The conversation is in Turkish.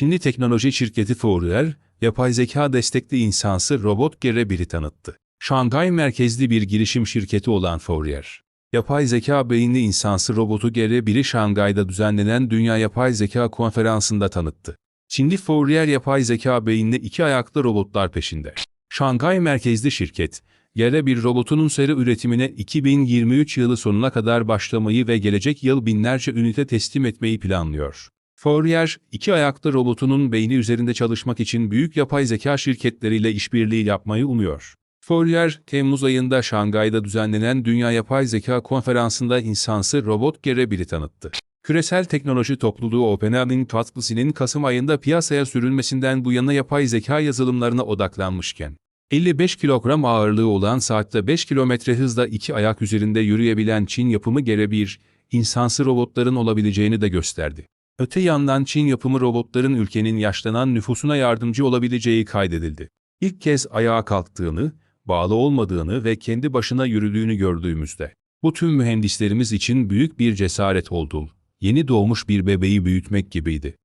Çinli teknoloji şirketi Fourier, yapay zeka destekli insansı robot Gere tanıttı. Şangay merkezli bir girişim şirketi olan Fourier, yapay zeka beyinli insansı robotu Gere Şangay'da düzenlenen Dünya Yapay Zeka Konferansı'nda tanıttı. Çinli Fourier yapay zeka beyinli iki ayaklı robotlar peşinde. Şangay merkezli şirket, Gere bir robotunun seri üretimine 2023 yılı sonuna kadar başlamayı ve gelecek yıl binlerce ünite teslim etmeyi planlıyor. Fourier, iki ayaklı robotunun beyni üzerinde çalışmak için büyük yapay zeka şirketleriyle işbirliği yapmayı umuyor. Fourier, Temmuz ayında Şangay'da düzenlenen Dünya Yapay Zeka Konferansı'nda insansı robot Gerebir'i tanıttı. Küresel teknoloji topluluğu OpenAI'nin Tatlısi'nin Kasım ayında piyasaya sürülmesinden bu yana yapay zeka yazılımlarına odaklanmışken, 55 kilogram ağırlığı olan saatte 5 kilometre hızla iki ayak üzerinde yürüyebilen Çin yapımı Gerebir, insansı robotların olabileceğini de gösterdi. Öte yandan Çin yapımı robotların ülkenin yaşlanan nüfusuna yardımcı olabileceği kaydedildi. İlk kez ayağa kalktığını, bağlı olmadığını ve kendi başına yürüdüğünü gördüğümüzde, bu tüm mühendislerimiz için büyük bir cesaret oldu. Yeni doğmuş bir bebeği büyütmek gibiydi.